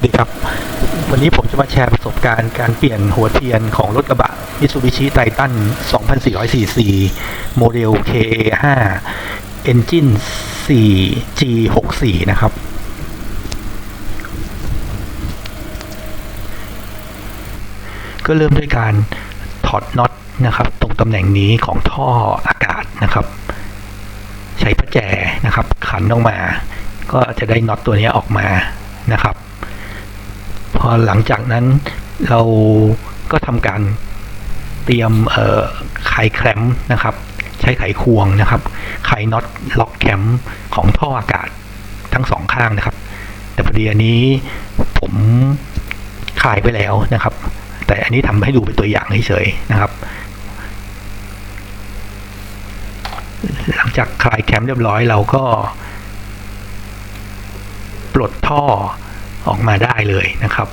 วัสดีครับ วันนี้ผมจะมาแชร์ประสบการณ์การเปลี่ยนหัวเทียนของรถกระบะ Mitsubishi Titan 2400 cc โมเดล KA5 Engine 4G64 นะครับ ก็เริ่มด้วยการถอดน็อตนะครับ ตรงตำแหน่งนี้ของท่ออากาศนะครับ ใช้ประแจนะครับ ขันออกมา ก็จะได้น็อตตัวนี้ออกมานะครับ พอหลังจากนั้นเราก็ทำการเตรียมไขแคลมนะครับ ใช้ไขควงนะครับไขน็อตล็อกแคมของท่ออากาศทั้งสองข้างนะครับ แต่พอดีอันนี้ผมคลายไปแล้วนะครับ แต่อันนี้ทำให้ดูเป็นตัวอย่างเฉยๆนะครับ หลังจากคลายแคมเรียบร้อยเราก็ ปลดท่อ ออกมาได้เลยนะครับ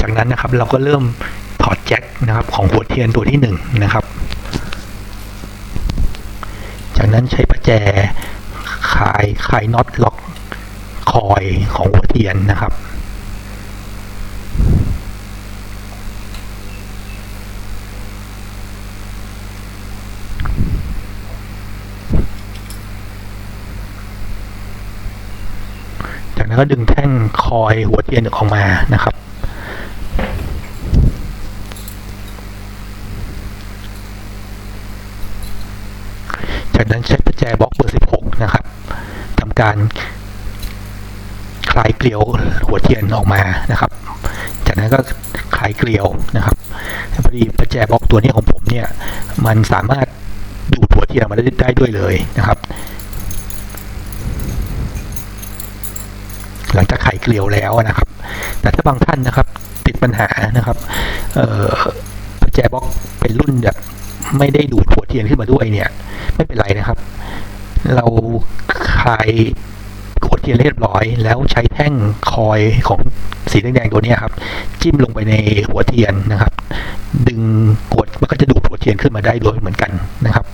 จากนั้นนะครับเราก็เริ่มถอดแจ็คนะครับของหัวเทียนตัวที่หนึ่งนะครับ จากนั้นใช้ประแจคลายคลายน็อตล็อกคอยของหัวเทียนนะครับ ก็ดึงแท่งคอยหัวเทียนออกมานะครับ จากนั้นใช้ประแจบล็อกเบอร์ 16 นะครับทำการคลายเกลียวหัวเทียนออกมานะครับ จากนั้นก็คลายเกลียวนะครับพอดีประแจบล็อกตัวนี้ของผมเนี่ยมันสามารถดูดหัวเทียนออกมาได้ได้ด้วยเลยนะครับ หลังจากไขเกลียวแล้วนะครับ แต่ถ้าบางท่านนะครับ ติดปัญหานะครับเออประแจบล็อกเป็นรุ่นแบบไม่ได้ดูดหัวเทียนขึ้นมาด้วยเนี่ย ไม่เป็นไรนะครับ เราคลายหัวเทียนเรียบร้อย แล้วใช้แท่งคอยของสีแดงๆตัวนี้ครับ จิ้มลงไปในหัวเทียนนะครับ ดึงกดมันก็จะดูดหัวเทียนขึ้นมาได้ด้วยเหมือนกันนะครับ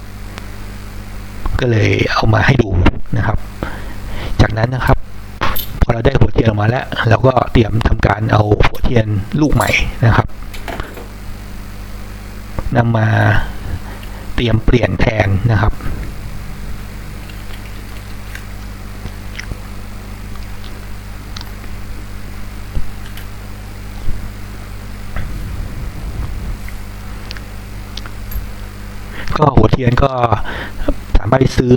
ก็เลยเอามาให้ดูนะครับ จากนั้นนะครับ พอเราได้หัวเทียนออกมาแล้วเราก็เตรียมทำการเอาหัวเทียนลูกใหม่นะครับนำมาเตรียมเปลี่ยนแทนนะครับ ก็หัวเทียนก็สามารถไปซื้อ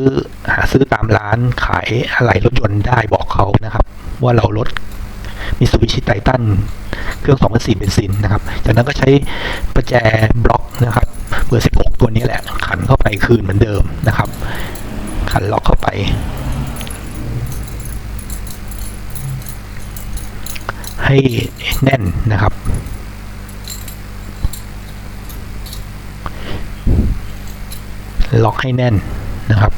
หาซื้อตามร้านขายอะไหล่รถยนต์ได้บอกเขานะครับ ว่าเราลดมิสูบิชิไททันเครื่อง2.4เบนซินนะครับ จากนั้นก็ใช้ประแจบล็อกนะครับเบอร์16 ตัวนี้แหละ ขันเข้าไปคืนเหมือนเดิมนะครับ ขันล็อกเข้าไป ให้แน่นนะครับล็อกให้แน่นนะครับ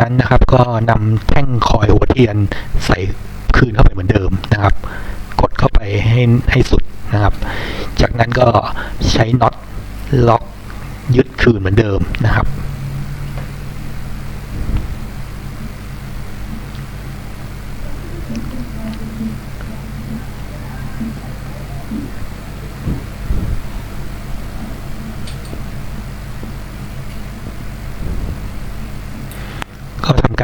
นั้นนะครับ ก็นำแท่งคอยหัวเทียนใส่คืนเข้าไปเหมือนเดิมนะครับ กดเข้าไปให้ให้สุดนะครับ จากนั้นก็ใช้น็อตล็อกยึดคืนเหมือนเดิมนะครับ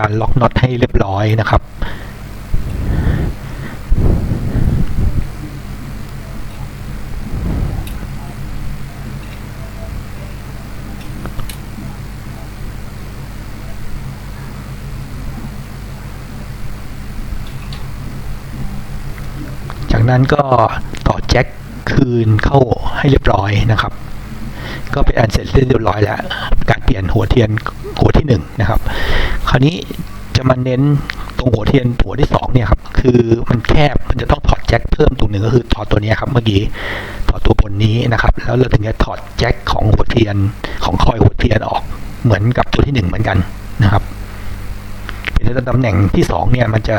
การล็อกน็อตให้เรียบร้อยนะครับ จากนั้นก็ต่อแจ็คคืนเข้าให้เรียบร้อยนะครับก็เป็นอันเสร็จเรียบร้อยแล้ว การเปลี่ยนหัวเทียนหัวที่หนึ่งนะครับ ราวนี้จะมาเน้นตรงหัวเทียนหัวที่สองเนี่ยครับคือมันแคบมันจะต้องถอดแจ็คเพิ่มตรงหนึ่งก็คือถอดตัวนี้ครับเมื่อกี้ถอดตัวบนนี้นะครับ แล้วเราถึงจะถอดแจ็คของหัวเทียนของคอยหัวเทียนออกเหมือนกับตัวที่หนึ่งเหมือนกันนะครับเป็นตำแหน่งที่สองเนี่ยมันจะ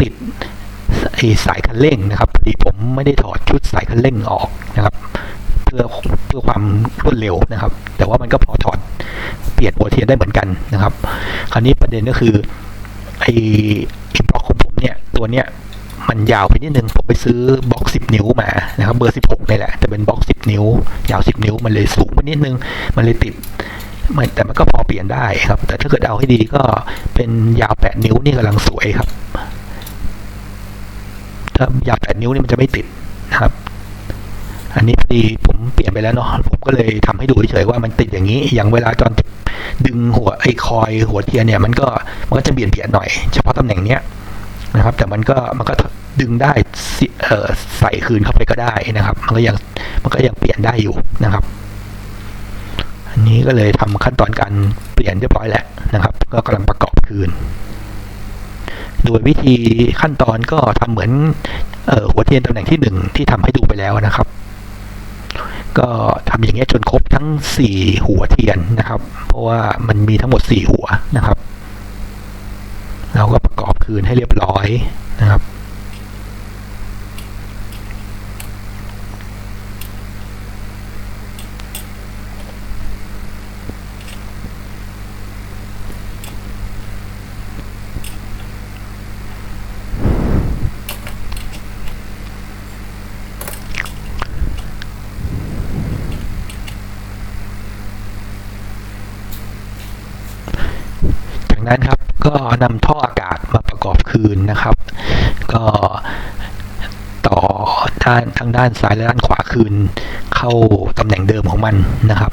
ติดไอสายคันเร่งนะครับพอดีผมไม่ได้ถอดชุดสายคันเร่งออกนะครับ เพื่อเพื่อความรวดเร็วนะครับ แต่ว่ามันก็พ เปลี่ยนหัวเทียนได้เหมือนกันนะครับ คราวนี้ประเด็นก็คือไอ้ไอ้บล็อกของผมเนี่ยตัวเนี้ยมันยาวไปนิดนึงผมไปซื้อบล็อก 10 นิ้วมานะครับเบอร์ 16นี่แหละแต่เป็นบล็อก 10 นิ้ว ยาว 10 นิ้วมันเลยสูงไปนิดนึง มันเลยติดมันแต่มันก็พอเปลี่ยนได้ครับ แต่ถ้าเกิดเอาให้ดีก็เป็นยาว 8 นิ้วนี่กำลังสวยครับถ้ายาว 8 นิ้วนี่มันจะไม่ติดนะครับ อันนี้พอดีผมเปลี่ยนไปแล้วเนาะผมก็เลยทำให้ดูเฉยๆว่ามันติดอย่างนี้ อย่างเวลาตอน ดึงหัวไอ้คอยหัวเทียนเนี่ยมันก็มันก็จะเบียดเบียดหน่อย เฉพาะตำแหน่งเนี้ยนะครับ แต่มันก็มันก็ดึงได้เออใส่คืนเข้าไปก็ได้นะครับ มันก็ยังมันก็ยังเปลี่ยนได้อยู่นะครับ อันนี้ก็เลยทำขั้นตอนการเปลี่ยนเรียบร้อยแล้วนะครับ ก็กำลังประกอบคืน โดยวิธีขั้นตอนก็ทำเหมือนออหัวเทียนตำแหน่งที่หนึ่งที่ทำให้ดูไปแล้วนะครับ ก็ทำอย่างเงี้ยจนครบทั้งสี่หัวเทียนนะครับ เพราะว่ามันมีทั้งหมดสี่หัวนะครับ เราก็ประกอบคืนให้เรียบร้อยนะครับ จากนั้นครับก็ นำท่ออากาศมาประกอบคืนนะครับ ก็ต่อด้านทั้งด้านซ้ายและด้านขวาคืน เข้าตำแหน่งเดิมของมันนะครับ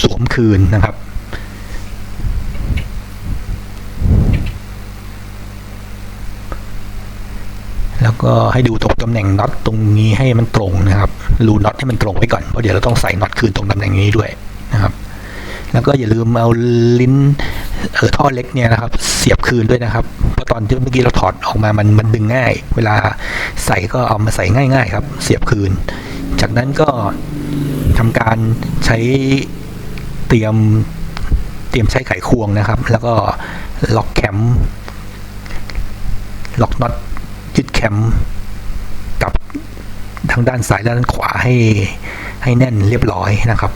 สวมคืนนะครับ แล้วก็ให้ดูตรงตำแหน่งน็อตตรงนี้ให้มันตรงนะครับรูน็อตให้มันตรงไว้ก่อนเพราะเดี๋ยวเราต้องใส่น็อตคืนตรงตำแหน่งนี้ด้วยนะครับ แล้วก็อย่าลืมเอาลิ้นเออท่อเล็กเนี่ยนะครับ เสียบคืนด้วยนะครับเพราะตอนที่เมื่อกี้เราถอดออกมามันมันดึงง่าย เวลาใส่ก็เอามาใส่ง่ายๆครับ เสียบคืน จากนั้นก็ทำการใช้เตรียมเตรียมใช้ไขควงนะครับ แล้วก็ล็อกแคมล็อกน็อต แคมกับทางด้านซ้ายและด้านขวาให้ให้แน่นเรียบร้อยนะครับ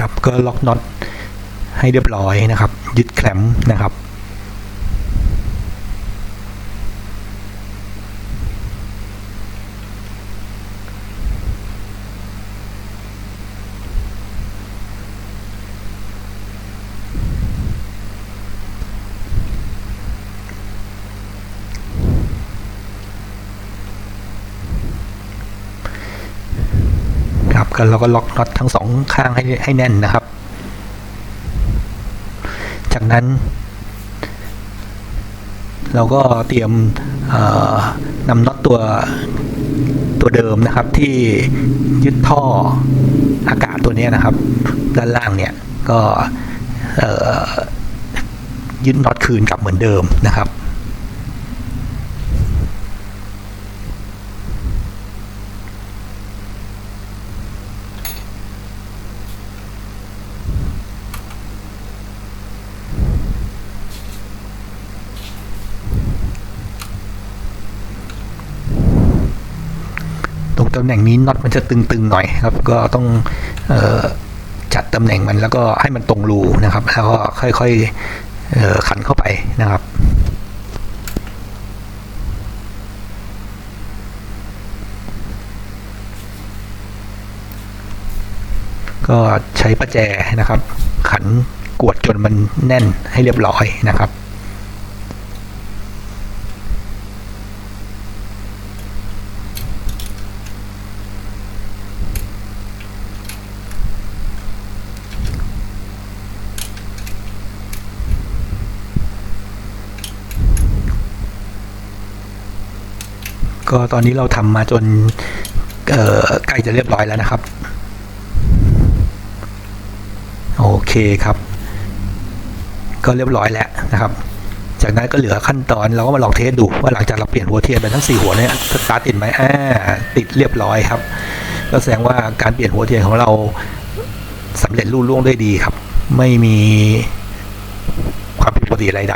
ครับ ก็ล็อกน็อตให้เรียบร้อยนะครับ ยึดแคลมนะครับ ครับก็เราก็ล็อกน็อตทั้งสองข้างให้ให้แน่นนะครับ จากนั้น เราก็เตรียมนำน็อตตัวตัวเดิมนะครับที่ยึดท่ออากาศตัวนี้นะครับ ด้านล่างเนี่ยก็ยึดน็อตคืนกลับเหมือนเดิมนะครับำแหน่งนี้น็อตมันจะตึงๆหน่อยครับ ก็ต้องออจัดตำแหน่งมันแล้วก็ให้มันตรงรูนะครับ แล้วก็ค่อยๆขันเข้าไปนะครับก็ใช้ประแจนะครับ ขันกวดจนมันแน่นให้เรียบร้อยนะครับ ก็ตอนนี้เราทำมาจนใกล้จะเรียบร้อยแล้วนะครับ โอเคครับ ก็เรียบร้อยแล้วนะครับ จากนั้นก็เหลือขั้นตอนเราก็มาลองเทสดูว่าหลังจากเราเปลี่ยนหัวเทียนไปทั้งสี่หัวเนี่ยสตาร์ทติดไหมอ่าติดเรียบร้อยครับ ก็แสดงว่าการเปลี่ยนหัวเทียนของเราสำเร็จรุ่ล่วงได้ดีครับ ไม่มีความผิดปกติอะไรใด